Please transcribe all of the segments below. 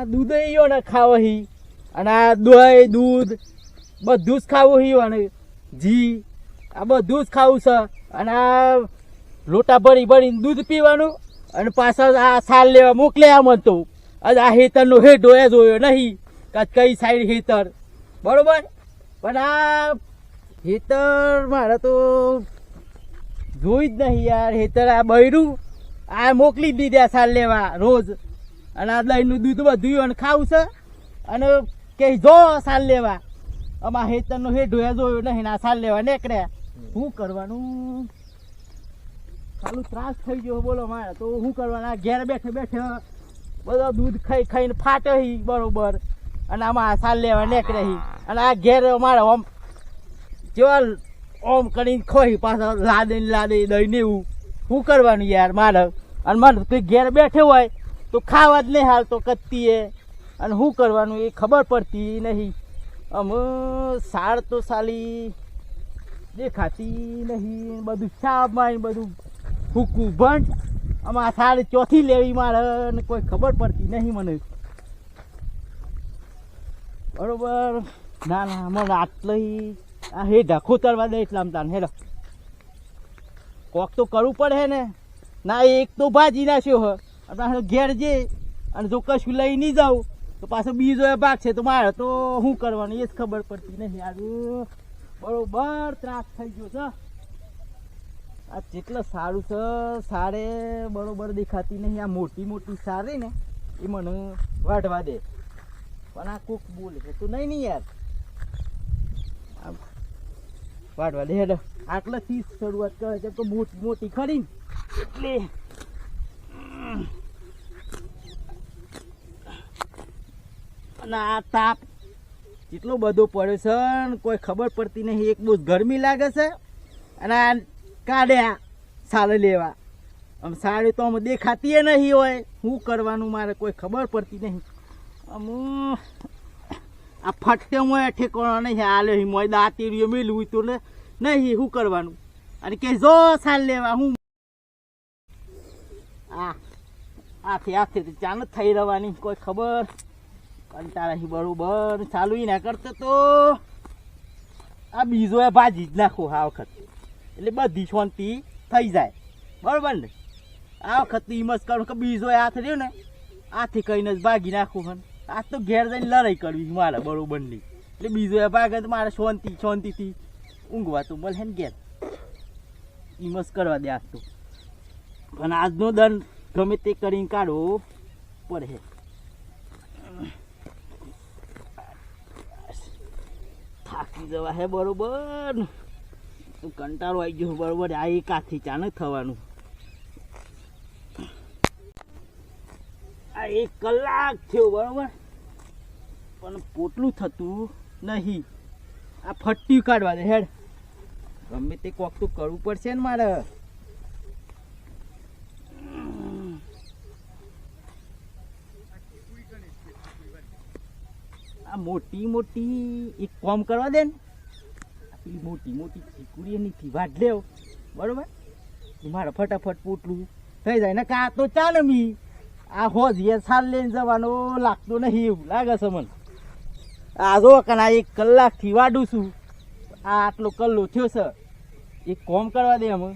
આ દૂધ ઈયો ને ખાવો હી. અને આ દોહી, દૂધ બધું જ ખાવું હી. અને ઘી, આ બધું જ ખાવું છે. અને આ લોટા ભરી ભરીને દૂધ પીવાનું. અને પાછળ આ સાલ લેવા મોકલે આમ તો. અને આ હેતરનો હેઠો એ જોયો નહીં કે કઈ સાઈડ હેતર. બરોબર? પણ આ હેતર મારે તો જોઈ જ નહીં યાર. હેતર આ બૈરું આ મોકલી દીધા સાલ લેવા રોજ. અને આ દહીંનું દૂધ બધું અને ખાવું છે. અને કે જો સાલ લેવા. આમાં હેતરનો હે એ જોયો નહીં, આ સાલ લેવા નીકળ્યા શું કરવાનું? ખાલી ત્રાસ થઈ ગયો બોલો મારે. તો શું કરવાના? ઘેર બેઠે બેઠે બધો દૂધ ખાઈ ખાઈને ફાટે બરોબર. અને આમાં સાલ લેવા નીકળે અને આ ઘેર મારે આમ જેવા ઓમ કરીને ખોઈ પાછા લાદે લાદે દહીં ને એવું. શું કરવાનું યાર, મારે? અને મને તું ઘેર બેઠે હોય તો ખાવા જ નહીં હાલ તો કત્તીએ. અને શું કરવાનું એ ખબર પડતી નહીં. અમ સાર તો સાલી દેખાતી નહીં. બધું શાકમાં બધું ફૂકું ભંડ. આમાં સાડી ચોથી લેવી મારે ને કોઈ ખબર પડતી નહીં મને. બરોબર? ના ના, મને આટલી આ હે ઢાખો તરવા દે એટલા તાન હેડો. કોક તો કરવું પડે ને. ના, એક તો ભાજી નાખ્યો હ. પાછો ઘેર જે અને જો કશું લઈ નહીં જાઉં, તો પાછો બીજો એ ભાગ છે. તો મારે તો શું કરવાનું એ જ ખબર પડતી નહીં આ બરોબર ત્રાસ થઈ ગયો છે. આ જેટલા સારું છે, સારે બરોબર દેખાતી નહીં. આ મોટી મોટી સારી ને એ મને વાઢવા દે. પણ આ કોક બોલે છે. તું નહીં નહીં યાર. વાઢવા દે હેડ. આટલાથી જ શરૂઆત કરે છે. તો મોટી મોટી ખરી એટલે અને આ તાપ. કેટલો બધો પડ્યો છે ને કોઈ ખબર પડતી નહીં. એક બહુ ગરમી લાગે છે અને આ કાઢ્યા સાલે લેવા. આમ સાડી તો આમ દેખાતી નહીં હોય. શું કરવાનું મારે કોઈ ખબર પડતી નહીં. આમ આ ફટકે મોય ઠેકોણો નહીં હાલે મોય દાંતીરીઓ મેળવું તો ને નહીં, શું કરવાનું? અને કે જો સાલ લેવા, હું? આ, આથી આથી ચાલ થઈ રહેવાની કોઈ ખબર? કંટાળા બરોબર ચાલુ ના કરતો તો આ બીજો એ ભાજી જ નાખો આ વખત. એટલે બધી શાંતિ થઈ જાય. બરોબર ને? આ વખત હિંમત કરું કે બીજો હાથ રહ્યો ને આથી કહીને જ ભાગી નાખું હન. આ તો ઘેર જઈને લડાઈ કરવી મારે બરોબરની એટલે બીજો એ ભાગે તો મારે શાંતિ, શાંતિથી ઊંઘવા તો મળે ને ઘેર. હિંમત કરવા દે આજ તો. પણ આજનો દંડ ગમે તે કરીને કાઢવો પડે. થાકી જવા હે બરોબર? કંટાળો આવી ગયો બરોબર? આ એક હાથથી ચાને થવાનું. આ એક કલાક થયો, બરોબર? પણ પોટલું થતું નહીં. આ ફટ્ટી કાઢવા દે, હેડ. ગમે તે કોક તો કરવું પડશે ને મારે. આ મોટી મોટી એક કોમ કરવા દે ને. પેલી મોટી મોટી ચીકુડી એની વાટ લેવ. બરોબર? મારે ફટાફટ પોટલું થઈ જાય. ને કા તો ચાલે મી આ હોજીએ સાલ લઈને જવાનો લાગતો નહીં એવું લાગે છે મને. આ જો કના એક કલાકથી વાડું છું. આ આટલો કલ્લો થયો છે. એક કોમ કરવા દે અમે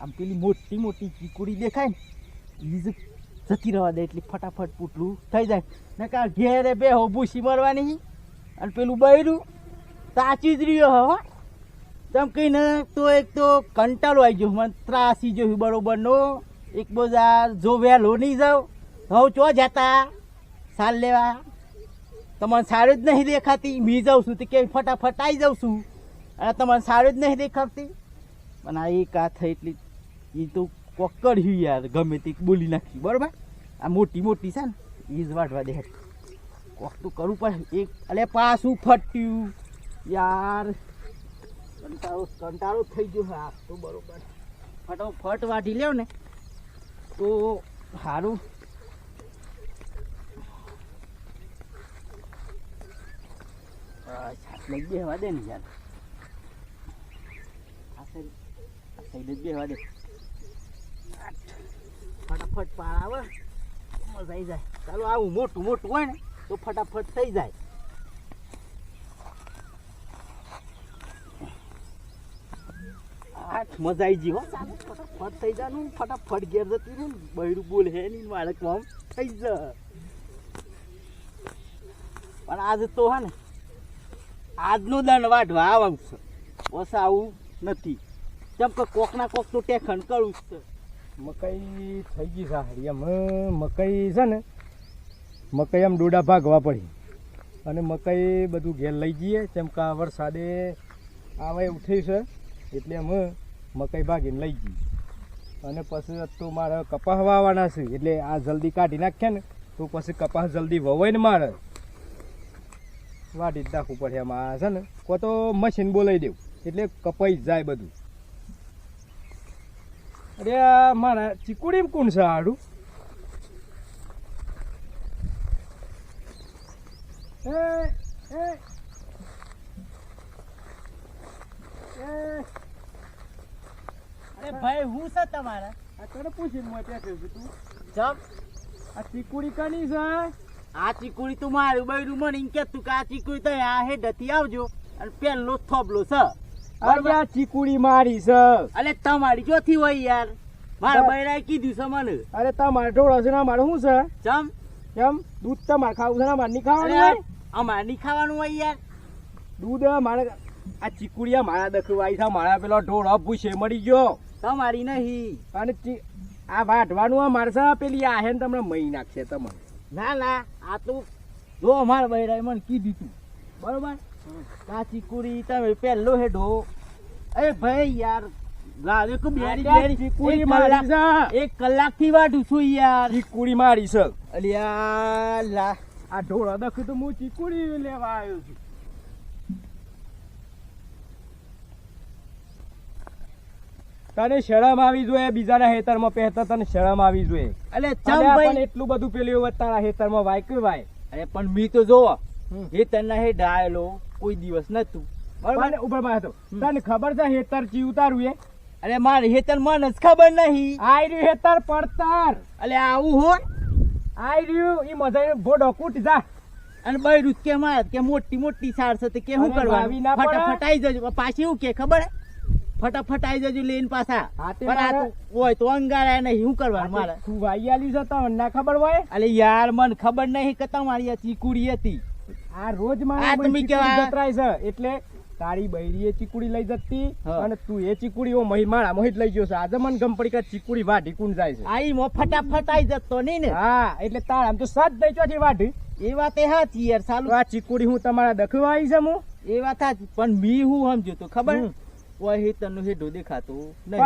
આમ પેલી મોટી મોટી ચીકુડી દેખાય ને. એ જ જતી રહેવા દે એટલે ફટાફટ પૂટલું થઈ જાય. ને કાં ઘેરે બે હો ભૂસી મરવાની અને પેલું બૈરું તાચી જ રહ્યો હો તેમ કહીને તો એક તો કંટાળો આવી ગયો. મને ત્રાસી જોયું બરોબરનો. એક બજાર જો વહેલો નહીં જાઉં હવે ચો જતા? સાલ લેવા? તમારે સારું જ નહીં દેખાતી. મી જાઉં છું તો કે ફટાફટ આવી જાઉં છું. અને તમારે સારું જ નહીં દેખાતી પણ આ એક આ થઈ એટલી એ તો કોકડ્યું યાર, ગમે તે બોલી નાખી, બરોબર? આ મોટી મોટી છે ને એ જ વાટવા દે કોક તો કરવું પડે. એક, અલે પાછું ફટ્યું. યાર, કંટાળો કંટાળો થઈ ગયો હા તો, બરોબર. ફટોફટ વાટી લેવ ને. તો સારું લઈ બેહવા દે ને યાર. આ સાઈડ બેહવા દે. ફટાફટ પાર આવે. મજા આવી જાય. ચાલો, આવું મોટું મોટું હોય ને, તો ફટાફટ થઈ જાય. આઠ મજા આવી ગઈ ફટાફટ થઈ જાનું ફટાફટ ઘેર જતી ને. બૈરું બોલ હે નહીં મારે કામ. થઈ જાય. પણ આજે તો હા ને, આજનો દંડ વાઢવા આવું છે. બસ આવું નથી. કેમ કે કોક ના કોક તો ટેખણ કરું જ છે. મકાઈ થઈ ગઈ સારી એમ મકાઈ છે ને, મકાઈ આમ ડોડા ભાગવા પડી. અને મકાઈ બધું ઘેર લઈ જઈએ જેમ કે વરસાદે આવે ઉઠી છે, એટલે એમ મકાઈ ભાગીને લઈ જઈએ. અને પછી તો મારે કપાસ વાવવાના છે, એટલે આ જલ્દી કાઢી નાખે ને, તો પછી કપાસ જલ્દી વવાય ને મારે. જ નાખવું પડે એમાં છે ને. કો તો મશીન બોલાવી દેવું, એટલે કપાઈ જાય બધું. અરે મારા ચીકુડી કોણ છે આડું અરે ભાઈ હું છે તમારા? આ તને પૂછીને મોય બેઠો છું તું. જમ. આ ચીકુડી કની છે આ ચીકુડી તું મારું બૈરું મને એમ કહેતું કે આ ચીકુડી તો આ હેડથી આવજો. અને પેલો થોબલો છે. અરે ચીકુડી મારી છે. અરે તમારી ચોથી હોય યાર? મારા. બૈરાએ કીધું છે મને. અરે તમારે ઢોળો છે ને મારે શું છે? જમ કેમ દૂધ તમારે ખાવું છે ના અમારે નહીં ખાવાનું હોય? અમારે નહીં ખાવાનું હોય યાર. દૂધ મારે આ ચીકુડિયા મારા દખવાઈ છે મારા પેલો ઢોળો ભૂસે મળી ગયો. તમારી નહીં. અને આ વાઢવાનું આ મારસા પેલી આ ને તમને મહી નાખશે તમને ના ના આ તો જો અમારા બૈરાએ મને કીધું તું. બરોબર? આ ચીકુડી તમે પહેલો હેડો. એ ભાઈ યાર લાવે કો બેરી બેરી. ચીકુડી એક મારી કલાક છે? એક કલાકથી વાઢું છું યાર. ચીકુડી મારી છે. અલ્યા લા આ ઢોળા દખ તો હું ચીકુડી લેવા આવ્યો છું. તને શરમ આવી જોઈએ બીજાના હેતરમાં પહેરતા તને શરમ આવી જોઈએ. ભાઈ. એટલું બધું પેલું તારા હેતરમાં વાય કે વાય. અરે પણ મી તો જોવો. હમ. એ તને હે ડાયેલો કોઈ દિવસ નતું. બરાબર? ઉપરમાં હતો તને ખબર છે હેતર ચી ઉતારું એ? અરે મારે હેતર મને જ ખબર નહીં. આઈ રહ્યું હેતર પડતર. અલે આવું હોય? આઈ રહ્યું એ મજા ભોડો કૂટ જા. અને બૈરું કે માર કે મોટી મોટી સાર છે તે કે શું કરવાનું? ના ફટાફટ આવી જજો. પાછી શું કે ખબર ફટાફટ આવી જજો લેન પાછા. હોય તો અંગારા નહીં શું કરવાનું મારે? તું વાઈ આલી છે તમને ના ખબર હોય? અલે યાર મને ખબર નહીં કે તમારી આ ચીકુડી હતી. આ રોજ મારા જતરાય છે. એટલે તારી બૈરી એ ચીકુડી લઈ જતી. અને તું એ ચીકુડી ઓ મહી માળા મોહિત લઈ ગયો છે. આજે મને ગમ પડી કે ચીકુડી વાઢી કુણ જાય છે. આઈ મો ફટાફટ આઈ જતો નહીં ને? હા એટલે તાર આમ તો સાત દઈ ચોથી વાઢી. એ વાત એ હાચી યાર સાલું. આ ચીકુડી હું તમારા દખવા આવી છે હું એ વાત હાચી. પણ મી હું સમજ્યો તો ખબર? હમ. ઓય હેતરનું હેડો નહીં.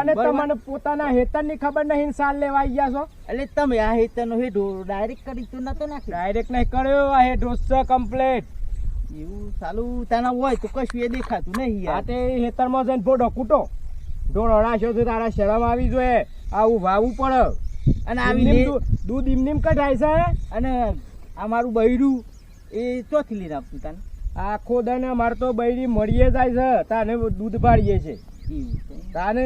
અને તમને પોતાના હેતરની ખબર નહીં સાલ લેવા ગયા છો? એટલે તમે આ હેતર નો ડાયરેક્ટ કરી તું નતો નાખ્યો. ડાયરેક્ટ નહીં કર્યો આ હે ઢોસા કમ્પ્લીટ એવું સાલું તાના હોય તો કશું એ દેખાતું નહીં આ યાર તે હેતરમાં જઈને ફોટો કૂટો. ઢોળ અડાશો તો તારા શરમ આવી જોઈએ. આવું વાવું પડે. અને આવી દૂધ ઇમનીમ કઢાય છે અને આ મારું બૈરું એ ચોથી લઈને આપતું તાને. આખો દાને માર તો બૈરી મળીએ જાય છે. તાને દૂધ પાડીએ છે. તાને?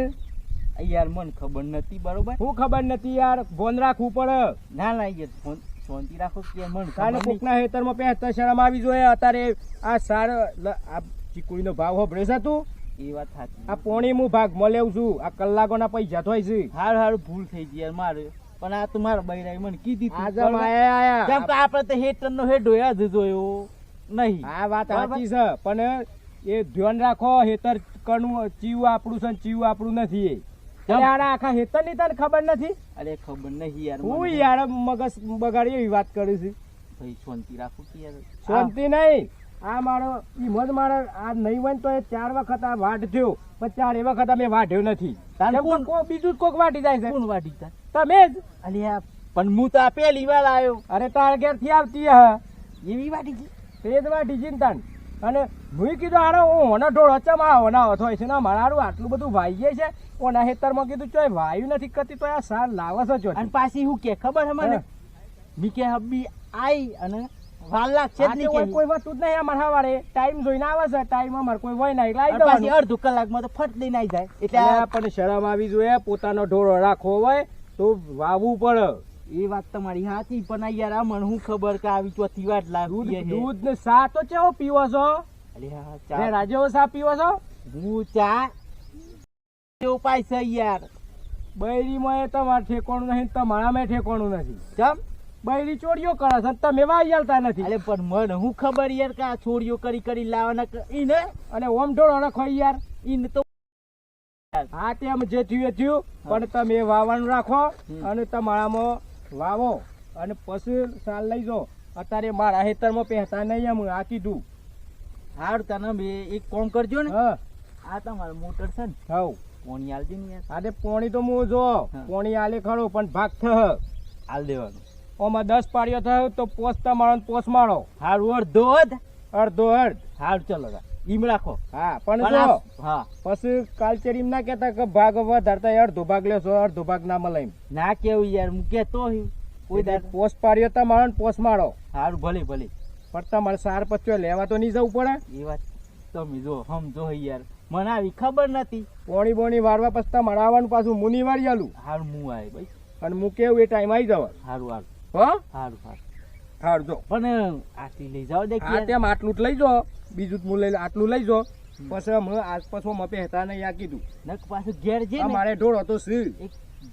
આ યાર મને ખબર નથી બરોબર? હું ખબર નથી યાર. ફોન રાખવું પડે. ના ના યાર ફોન શાંતિ રાખો કે મન કાલે. કોકના હેતરમાં પહેરતા શરમ આવી જોઈએ. અત્યારે આ સાર આ ચીકુડીનો ભાવ હોભળે છે તું? એ વાત સાચી. આ પોણી હું ભાગ લેવું છું. આ કલાકોના પૈસા થોય છે. હાર હારું ભૂલ થઈ ગઈ યાર મારે. પણ આ તો મારા બૈરાઈ મને કીધી આજે આયા. કેમ કે આપણે તો હેટર નો હેડો યાદ જોયો. નહીં. આ વાત સાચી છે પણ એ ધ્યાન રાખો હેતર કણું ચીવું આપણું છે ચીવું આપણું નથી એ. આખા હેતરની તને ખબર નથી? અરે ખબર નહીં યાર હું યાર મગજ બગાડી એવી વાત કરું છું. ભાઈ શાંતિ રાખું કે યાર? શાંતિ નહીં. આ મારો હિંમત મારો આ નહીં હોય તો એ ચાર વખત આ વાઢ થયો પણ ચાર એ વખત અમે વાઢ્યો નથી. બીજું જ કોક વાટી જાય છે? કોણ વાટી જાય? તમે જ. અલ્યા પણ હું તો આ પહેલી વાર આવ્યો. અરે તાર ઘેરથી આવતી હા. એવી વાટી છે તે ડીજીન વાટી અને હું કીધું આને હું ઓનો ઢોળ અચમ આ ઓના હતો. છે ને મારા હારું આટલું બધું વાઈએ છે. ઓના હેતરમાં કીધું ચોય વાયુ નથી કરતી તો આ સાર લાવે છે અને પાછી હું કે ખબર હે મને? હા. મી કે હબ્બી આઈ અને વાર લાગશે જ નહીં કોઈ વસ્તુ જ નહીં મારા વાળે. ટાઈમ જોઈને આવે છે ટાઈમ અમારે કોઈ હોય ના એટલે આવી અડધો કલાકમાં તો ફટ દઈને આવી જાય. એટલે એટલે પણ શરમ આવી જોઈએ પોતાનો ઢોળો રાખવો હોય તો વાવવું પડે. એ વાત તમારી હાથી પણ યાર આ મને હું ખબર કે આવી ચોથી વાત લાવી દૂધ ને ચા તો ચેવો પીવો છો? અરે રાજેવો પીવો છો? હું ચા કેવો પાય યાર. બૈરીમાં એ તમારે ઠેકોણું નહીં તમારા મેં ઠેકોણું નથી. ચમ? બૈરી ચોરીઓ કરે છે તમે વાયલતા નથી. અરે પણ મને હું ખબર યાર કે આ ચોરીઓ કરી કરી લાવવાના ઈને? અને ઓમ ઢોળો રખો યાર. ઈને તો હા તેમ જે થયું થયું પણ તમે વાવવાનું રાખો અને તમારામાં વાવો અને પછી સાલ લઈ જાઓ. અત્યારે મારા હેતરમાં પહેતા નહીં એમ આ કીધું. હાર તને બે એક કોમ કરજો ને. આ તમારો મોટર છે ને. હવ. પોણી આલજે ને યાર. પોણી તો હું જો પોણી આલે ખરો પણ ભાગ થ આલ દેવાનો. ઓમાં દસ પાડ્યો થયો તો પોસ તમારો ને પોસ મારો. હારું અડધો જ અડધો અડધ હારું ચલો. ઈમ રાખો. હા પણ જો હા. પછી કાલચેરી એમ ના કેતા કે ભાગ વધારતા અડધો ભાગ લેશો અડધો ભાગ ના મળે એમ. ના કેવું યાર હું કેતો કોઈ દાડ. પોસ પાડ્યો તમારો ને પોસ્ટ મારો. હારું ભલે ભલે. પણ તમારે સાર પચ્યો લેવા તો નહીં જવું પડે. એ વાત તમે જો સમજો યાર. મને આવી ખબર નથી. પોણી બોણી વારવા પછી તમારે આવવાનું પાછું મુની વાળી આલું હારું મુ આવે ભાઈ. અને મુ કેવું એ ટાઈમ આવી જવા. સારું હારું. હા? સારું હારું. હાર પણ આટલી લઈ જાઓ દે હા તેમ આટલું જ લઈ જો બીજું જ હું લઈ આટલું લઈ જો પછી અમે આસપાસ મપે પહેતા નહીં આ કીધું. નક પાછું ઘેર જે ને. ઢોળ હતો શું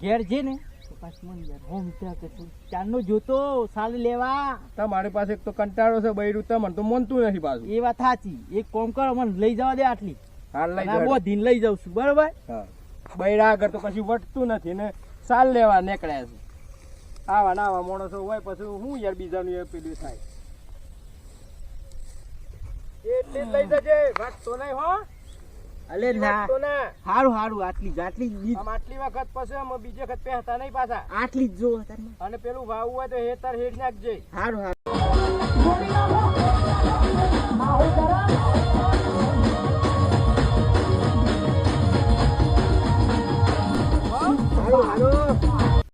ઘેર જે ને. પાછું ચારનો જોતો સાલ લેવા. તમારી પાસે એક તો કંટાળો છે બૈરું તમને તો મનતું નથી પાછું. એ વાત સાચી. એક કોમ કરો મને લઈ જવા દે આટલી. હાલ લઈ અને આ લઈ જાઉં છું બરોબર? બૈરા આગળ તો કશું વટતું નથી ને સાલ લેવા નીકળ્યા છે. આવા નાવા માણસો હોય પછી હું યાર બીજાનું એ પેલું થાય. લઈ જજે વાત તો નહીં હો. અલે આટલી આટલી આટલી વખત પછી અમે બીજી વખત પહેતા નહીં પાછા. આટલી જ જો અને પેલું ભાવ હોય તો હેતર હેડ નાખજે. હારું હારું.